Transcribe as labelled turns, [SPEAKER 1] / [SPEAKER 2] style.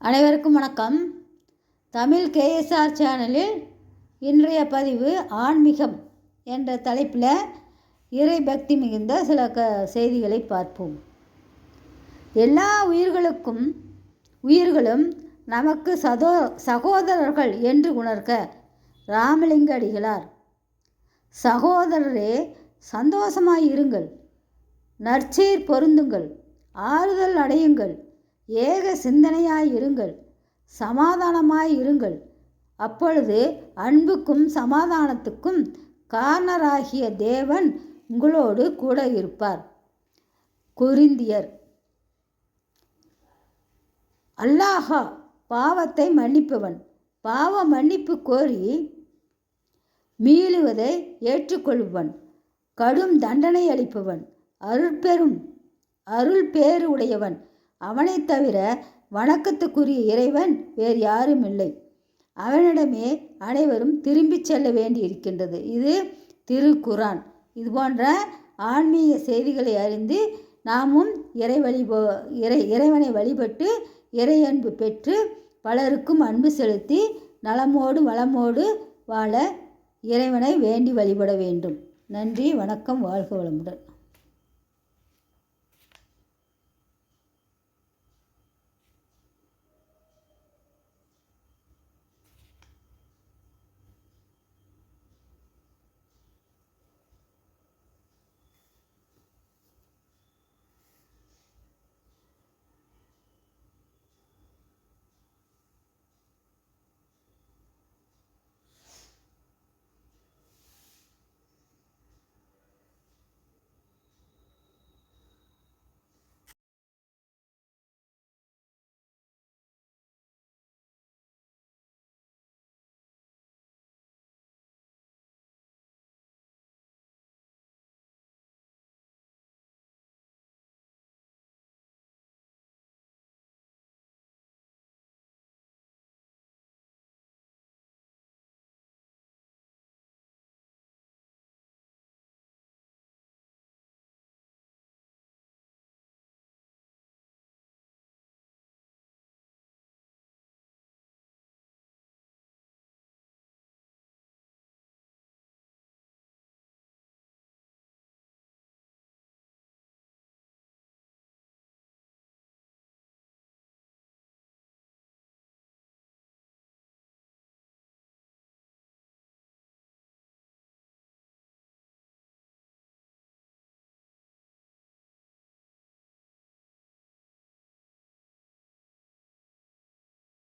[SPEAKER 1] அனைவருக்கும் வணக்கம். தமிழ் கேஎஸ்ஆர் சேனலில் இன்றைய பதிவு ஆன்மீகம் என்ற தலைப்பில் இறை பக்தி மிகுந்த சில க செய்திகளை பார்ப்போம். எல்லா உயிர்களுக்கும் உயிர்களும் நமக்கு சதோ சகோதரர்கள் என்று உணர்க ராமலிங்க அடிகளார். சகோதரரே சந்தோஷமாக இருங்கள். நற்சீர் பொருந்துங்கள். ஆறுதல் அடையுங்கள். ஏக சிந்தனையாய் இருங்கள் சமாதானமாய் இருங்கள் அப்பொழுது அன்புக்கும் சமாதானத்துக்கும் காரணராகிய தேவன் உங்களோடு கூட இருப்பார். கொரிந்தியர். அல்லாஹா பாவத்தை மன்னிப்பவன். பாவ மன்னிப்பு கோரி மீளுவதை ஏற்றுக்கொள்பவன். கடும் தண்டனை அளிப்பவன். அருள்பெரும் அருள் பேறு உடையவன். அவனைத் தவிர வணக்கத்துக்குரிய இறைவன் வேறு யாரும் இல்லை. அவனிடமே அனைவரும் திரும்பிச் செல்ல வேண்டியிருக்கின்றது. இது திருக்குரான் இது போன்ற ஆன்மீக செய்திகளை அறிந்து நாமும் இறை வழிபோ இறை இறைவனை வழிபட்டு இறை அன்பு பெற்று பலருக்கும் அன்பு செலுத்தி நலமோடு வளமோடு வாழ இறைவனை வேண்டி வழிபட வேண்டும். நன்றி வணக்கம் வாழ்க வளமுடன்.